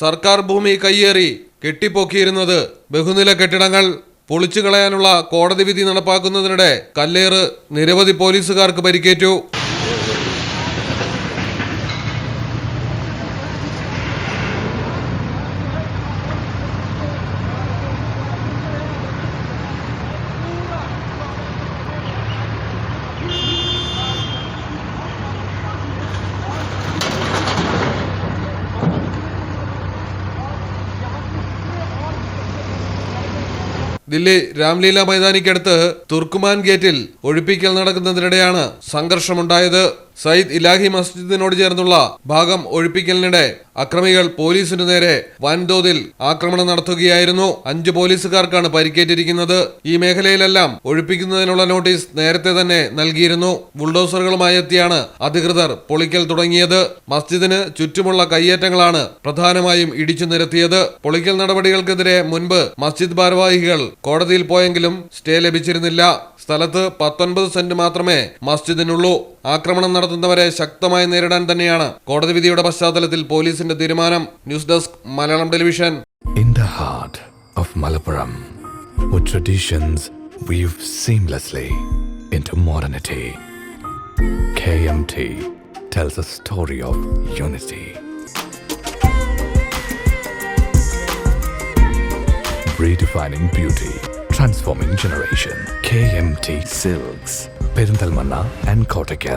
സർക്കാർ ഭൂമി കയ്യേറി കെട്ടിപ്പൊക്കിയിരുന്നത് ബഹുനില കെട്ടിടങ്ങൾ പൊളിച്ചു കളയാനുള്ള കോടതി വിധി നടപ്പാക്കുന്നതിനിടെ കല്ലേറ് നിരവധി പോലീസുകാർക്ക് പരിക്കേറ്റു. ദില്ലി രാംലീല മൈതാനിക്കടുത്ത് തുർക്കുമാൻ ഗേറ്റിൽ ഒഴിപ്പിക്കൽ നടക്കുന്നതിനിടെയാണ് സംഘർഷമുണ്ടായത്. സയ്യിദ് ഇലാഹി മസ്ജിദിനോട് ചേർന്നുള്ള ഭാഗം ഒഴിപ്പിക്കലിനിടെ അക്രമികൾ പോലീസിനു നേരെ വൻതോതിൽ ആക്രമണം നടത്തുകയായിരുന്നു. അഞ്ച് പോലീസുകാർക്കാണ് പരിക്കേറ്റിരിക്കുന്നത്. ഈ മേഖലയിലെല്ലാം ഒഴിപ്പിക്കുന്നതിനുള്ള നോട്ടീസ് നേരത്തെ തന്നെ നൽകിയിരുന്നു. ബുൾഡോസറുകളുമായി എത്തിയാണ് അധികൃതർ പൊളിക്കൽ തുടങ്ങിയത്. മസ്ജിദിന് ചുറ്റുമുള്ള കയ്യേറ്റങ്ങളാണ് പ്രധാനമായും ഇടിച്ചു നിരത്തിയത്. പൊളിക്കൽ നടപടികൾക്കെതിരെ മുൻപ് മസ്ജിദ് ഭാരവാഹികൾ കോടതിയിൽ പോയെങ്കിലും സ്റ്റേ ലഭിച്ചിരുന്നില്ല. സ്ഥലത്ത് പത്തൊൻപത് സെന്റ് മാത്രമേ മസ്ജിദിനുള്ളൂ. ആക്രമണം നടത്തുന്നവരെ ശക്തമായി നേരിടാൻ തന്നെയാണ് കോടതി വിധിയുടെ പശ്ചാത്തലത്തിൽ പോലീസിന്റെ തീരുമാനം news desk Malayalam television In the heart of Malappuram, where traditions weave seamlessly into modernity, KMT tells a story of unity. Redefining beauty, transforming generation. KMT Silks, Perindalmanna and Kottakkal.